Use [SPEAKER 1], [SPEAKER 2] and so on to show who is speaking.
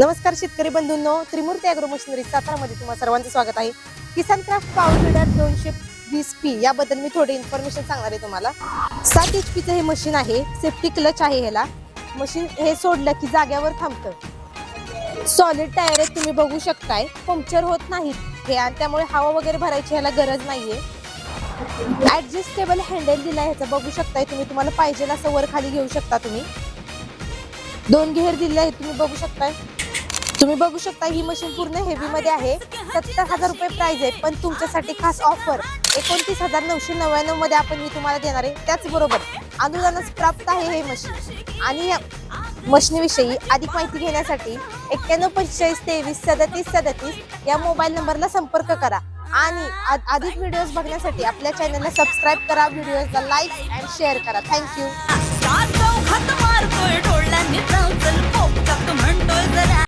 [SPEAKER 1] नमस्कार शेतकरी बंधूंनो त्रिमूर्ती agro machinery सातारामध्ये तुम्हाला सर्वांचं स्वागत आहे. किसान क्राफ्ट पॉवर दोनशे वीस पी याबद्दल मी थोडी इन्फॉर्मेशन सांगणार आहे तुम्हाला. सात एच पीचं हे मशीन आहे सेफ्टी क्लच आहे ह्याला. मशीन हे सोडलं की जाग्यावर थांबतं. सॉलिड टायर आहेत तुम्ही बघू शकताय. पंक्चर होत नाहीत हे आणि त्यामुळे हवा वगैरे भरायची ह्याला गरज नाहीये. ऍडजस्टेबल हँडल दिला ह्याचा बघू शकताय तुम्ही. तुम्हाला पाहिजे असं वर खाली घेऊ शकता तुम्ही. दोन घेर दिले आहेत तुम्ही बघू शकताय. तुम्ही बघू शकता ही मशीन पूर्ण हेवी मध्ये आहे. सत्तर हजार रुपये प्राइस आहे पण तुमच्यासाठी खास ऑफर एकोणतीस हजार नऊशे नव्याण्णवमध्ये आपण मी तुम्हाला देणार आहे. त्याचबरोबर अनुदानच प्राप्त आहे हे मशीन आणि या मशीनविषयी अधिक माहिती घेण्यासाठी एक्क्याण्णव पंचेचाळीस तेवीस सदतीस सदतीस या मोबाईल नंबरला संपर्क करा. आणि अधिक व्हिडिओज बघण्यासाठी आपल्या चॅनलला सबस्क्राईब करा व्हिडिओजला लाईक अँड शेअर करा. Thank you